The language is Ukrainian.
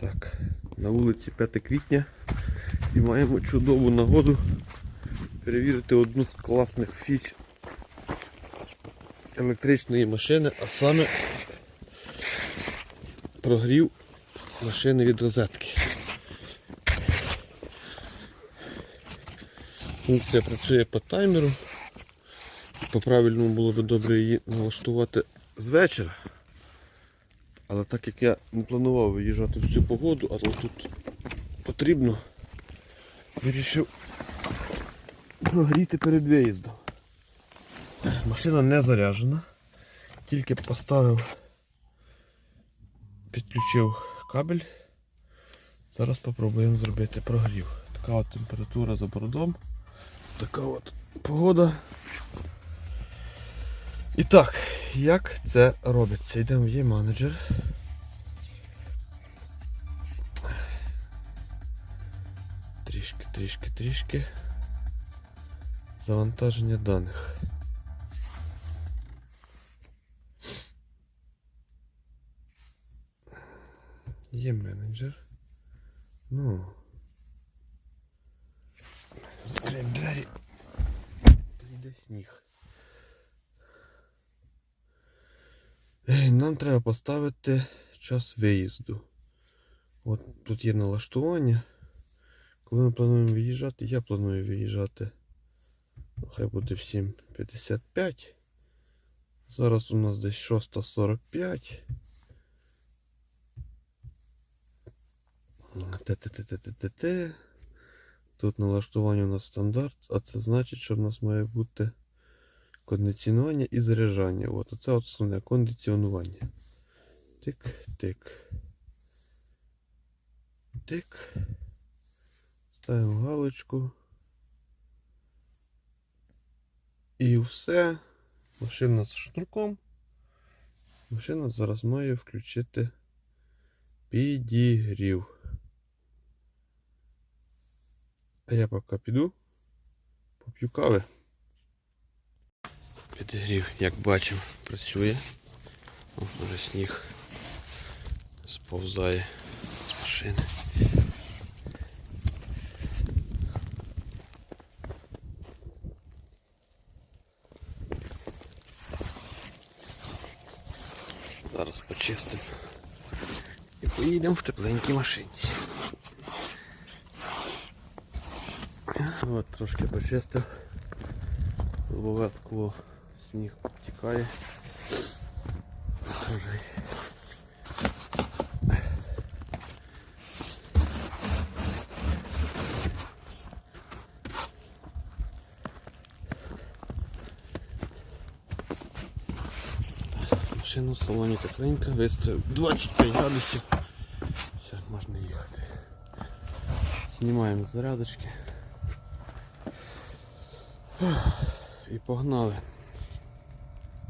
Так, на вулиці 5 квітня і маємо чудову нагоду перевірити одну з класних фіч електричної машини, а саме прогрів машини від розетки. Функція працює по таймеру. По правильному було б добре її налаштувати з вечора. Але так як я не планував виїжджати в цю погоду, але тут потрібно, вирішив прогріти перед виїздом. Машина не заряджена, тільки поставив, підключив кабель. Зараз спробуємо зробити прогрів. Така от температура за бородом. Така от погода. І так, як це робиться? Йдемо в є-менеджер. Трішки, трішки, трішки. Завантаження даних. Є менеджер. Ну. Закриємо двері. То йде сніг. Нам треба поставити час виїзду. От тут є налаштування. Коли ми плануємо виїжджати, я планую виїжджати. Хай буде в 7.55. Зараз у нас десь 6.45. Те-те-те-те-те-те. Тут налаштування у нас стандарт, а це значить, що в нас має бути кондиціонування і заряджання. От, оце от основне кондиціонування. Тик, тик. Тик. Ставимо галочку. І все. Машина з шнурком. Машина зараз має включити підігрів. А я поки піду, поп'ю кави. Підігрів, як бачимо, працює. О, вже сніг сповзає з машини. Зараз почистимо. І поїдемо в тепленькій машинці. От трошки почистив. Лобове скло, сніг обтікає. Машину в салоні тепленька, виставив 25 градусів. Все, можна їхати. Знімаємо зарядочки. І погнали.